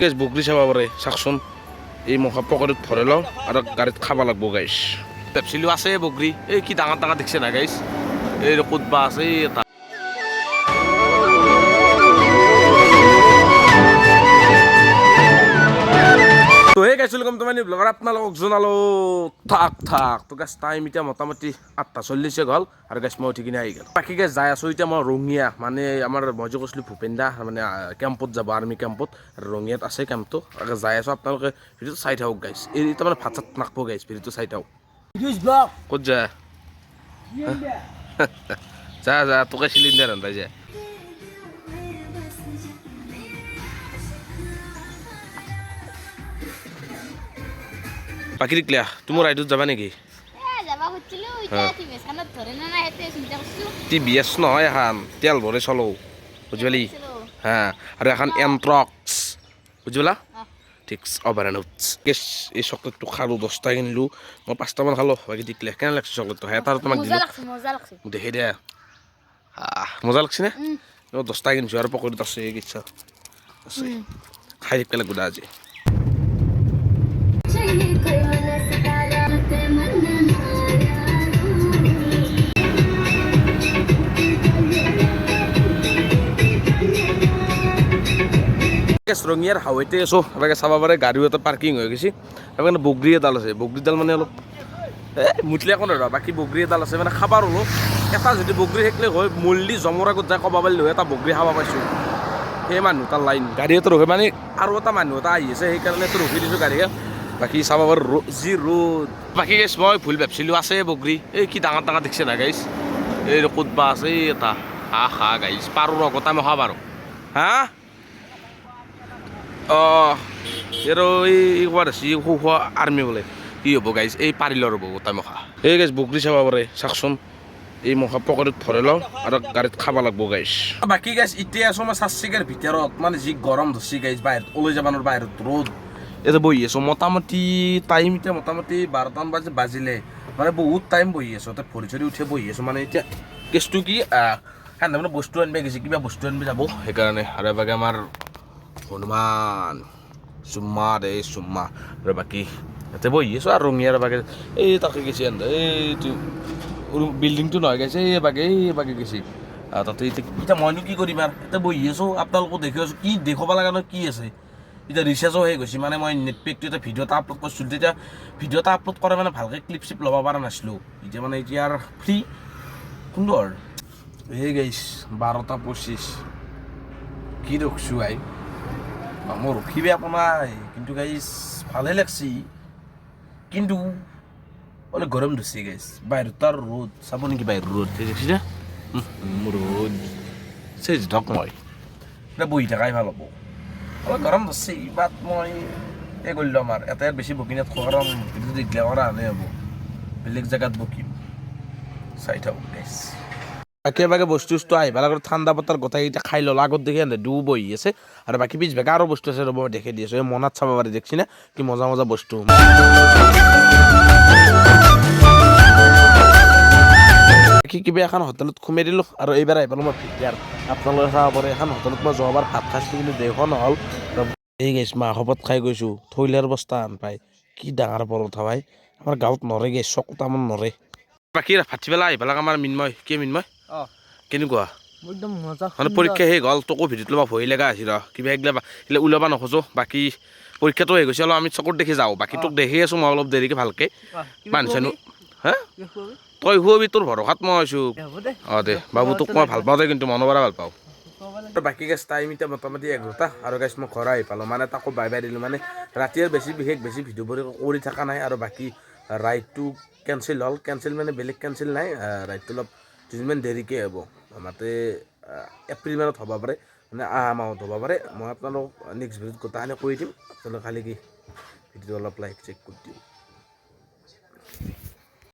গেছ বগৰী চাবা পাৰে? চাওকচোন এই মহা পকেটত ভৰাই লওঁ আৰু গাড়ীত খাব লাগব গাইছ পেপচিলো আছে বগৰী এই কি ডাঙৰ ডাঙৰ দেখিছে না গাইছ এই ক'তবা আছে, এই এটা। গাইছোঁ কম তোমাৰ ব্লগাৰ আপোনালোকক জনালো থাক থাক। তো গাছ টাইম এতিয়া মোটামুটি আঠটা চল্লিছে গ'ল। আৰু গাছ মই উঠি কিনে আহি গ'ল। বাকী গাছ যাই আছোঁ এতিয়া মই ৰঙিয়া। মানে আমাৰ মই যে কৈছিলোঁ ভূপেন দা মানে কেম্পত যাব আৰ্মি কেম্পত ৰঙিয়াত আছে কেম্পটো যাই আছোঁ আপোনালোকে ভিডিঅ'টো চাই থাকক গাইছ। এই এতিয়া মানে ভাত চাত নাখাব গাইছ ভিডিঅ'টো চাই থাকক। ক'ত যা যা যা তোকে চিলিণ্ডাৰ আনবাই যা। ধৰে নে নাই সেইটোৱে চিন্তা কৰিছো। টি এছ নহয় এখন তেল ভৰে চলো বুজি পালি? হা আৰু এখন এণ্ট্ৰক্স বুজি পালা। ঠিক অভাৰেনুটছ গেছ এই চকলেটটো খালোঁ দহটা কিনিলোঁ মই পাঁচটামান খালোঁ বাকী দিকলে কেনে লাগছে চকলেটটো? এটা তোমাক মজা দিলোঁ। লাগছে দেখি দে মজা লাগছে নে? দহটা কিনিছোঁ আৰু পকেটত আছে এই কিচ্ছা আছে। খাই থাকিব লাগিব দা আজি। ৰঙিয়াৰ হাৱৈতে আছোঁ। এবাৰ চাব পাৰে গাড়ীও এটা পাৰ্কিং হৈ গৈছে। এবাৰ বগৰী এডাল আছে। বগৰীডাল মানে অলপ এ, মুঠলি একো নহয় বাকী বগৰী এডাল আছে। মানে খাবাৰ হ'লো। এটা যদি বগৰী থাকিলে হয় মল্লি জমৰ আগত যাই ক'ব পাৰিলোঁ এটা বগৰী খাব পাইছোঁ। সেই মানুহ, তাৰ লাইন গাড়ী এটা ৰখি মানে আৰু এটা মানুহ এটা আহি আছে, সেইকাৰণে তো ৰখি দিছোঁ গাড়ীখন বাকী চাব পাৰোঁ ৰ যি ৰ'দ। বাকী গেছ মই ভুল ভাবিছিলোঁ। আছে বগৰী। এই কি ডাঙৰ ডাঙৰ দেখিছে না গাইছ এই ক'তবা আছে, এই এটা। হা হা গাইছ পাৰোঁ ৰ গোটা মই খাব পাৰোঁ। হা? অঁ আৰু এই ক'ৰবাত আছে সৰু আৰ্মি বোলে। কি হ'ব গাইজ এই পাৰিলৰ ৰ'ব গোটা মখা। এই গাইজ বগৰী চাব পাৰে চাওকচোন। এই মখা পকেটত ভৰাই লওঁ আৰু গাড়ীত খাব লাগব গাইজ বাকী গাইজ এতিয়া আছোঁ মই চাচিকাৰ ভিতৰত। মানে যি গৰম ধৰছি গাইজ বাহিৰত। ওলাই যাব নোৱাৰোঁ বাহিৰত ৰ'দ। এতিয়া বহি আছোঁ মোটামুটি টাইম এতিয়া মোটামুটি বাৰটামান বাজি বাজিলে। মানে বহুত টাইম বহি আছোঁ তাত ভৰি চৰি উঠি বহি আছোঁ। মানে এতিয়া কেছটো কি সেনে মানে বস্তু আনিব গৈছে কিবা বস্তু আনিব যাব। সেইকাৰণে আৰু এবাগে আমাৰ হনুমান চুম্মা দে চুম্মা আৰু বাকী ইয়াতে বহি আছোঁ আৰু ৰঙিয়াৰ বাগে এই তাকে গেছে এইটো বিল্ডিংটো নহয় গেছে এই বাগে এই বাগে গেছে তাতে এতিয়া মইনো কি কৰিম আৰু এতিয়া বহি আছোঁ আপোনালোকো দেখি আছোঁ কি দেখুৱাব লগা নহয় কি আছে এতিয়া ৰিচাৰ্জো হৈ গৈছে মানে মই নেট পেকটো এতিয়া ভিডিঅ' এটা আপলোড কৰিছিলোঁ তেতিয়া ভিডিঅ' এটা আপলোড কৰে মানে ভালকৈ ক্লিপ চিপ ল'ব পৰা নাছিলোঁ এতিয়া মানে এতিয়া আৰু ফ্ৰী সুন্দৰ এই গাইছ বাৰটা পঁচিছ কি ৰখছোঁ আই মোৰ ৰখি বেয়া পোৱা নাই কিন্তু গাইছ ভালে লাগছি। কিন্তু অলপ গৰম ধৰিছে গাইছ বাহিৰত তাৰ ৰ'দ। চাব নেকি বাহিৰত ৰ'দ? দেখিছে না মোৰ ৰ'দ। চেজ ধক মই। এতিয়া বহি থাকাই ভালো হ'ব। অলপ গৰম ধৰিছে বাট মই এই কৰি ল'ম আৰু। এটাই বেছি বকিনাত কাৰণ ভিডিঅ'টো দিগদাৰ কৰা আনে হ'ব। বেলেগ জেগাত বকিম। চাই থাকক গাইছ একেবাৰে বস্তু চস্তু আহিব লাগে ঠাণ্ডা বতৰ গোটেইকেইটা খাই ল'ল আগত দেখি দু বহি আছে। আৰু বাকী পিছ বেগা আৰু বস্তু আছে ৰ'ব মই দেখি দি আছোঁ। এই মনাত চাব পাৰি দেখছি না? কি মজা মজা বস্তু। কি কিবা এখন হোটেলত সোমাই দিলোঁ আৰু এইবাৰ আহি পালোঁ মই ভিতিয়াৰ আপোনালোকে চাব পাৰে এখন হোটেলত মই যোৱাবাৰ ভাত খাইছিলোঁ কিন্তু দেখোৱা নহ'ল। এই গেছ মাংসপত খাই গৈছোঁ। থৈলাৰ বস্তা আন পাই। কি ডাঙৰ পৰঠা ভাই। আমাৰ গাঁৱত নৰে গেছ চকটামান নৰে। বাকী ভাটিবেলা আহিব লাগে আমাৰ মিন্ময় কি মিন্ময়? কেনেকুৱা? একদম মজা মানে পৰীক্ষা শেষ হ'ল তোকো ভিডিঅ'ত ল'ব ভয় লগা আছিল ৰ কিবা এইগিলা এইগিলা ওলাব নোখোজো বাকী পৰীক্ষাটো শেষ হৈছে অলপ আমি চকুত দেখি যাওঁ। বাকী তোক দেখি আছোঁ মই অলপ দেৰিকৈ ভালকৈ। মানুহ চানুহ হা? তই শুৱাবি তোৰ ভৰসাত মই আছোঁ। অঁ দে। বাবু তোক মই ভাল পাওঁ দে কিন্তু মনৰ পৰা ভাল পাওঁ। বাকী গেছ টাইম এতিয়া মোটামুটি এঘাৰটা আৰু গেছ মই ঘৰ আহি পালোঁ। মানে তাকো বাই বাই দিলোঁ। মানে ৰাতি আৰু বেছি বিশেষ বেছি ভিডিঅ'বোৰ কৰি থকা নাই। আৰু বাকী ৰাইডটো কেঞ্চেল হ'ল। কেঞ্চেল মানে বেলেগ কেঞ্চেল নাই। ৰাইডটো অলপ দুদিনমান দেৰিকৈ হ'ব। মাতে এপ্ৰিল মানত হ'ব পাৰে মানে অহা মাহত হ'ব পাৰে। মই আপোনালোক নেক্সট ভিডিঅ'ত গোটাখিনি কৰি দিম। আপোনালোকে খালি কি ভিডিঅ'টো অলপ লাইক চেক কৰি দিওঁ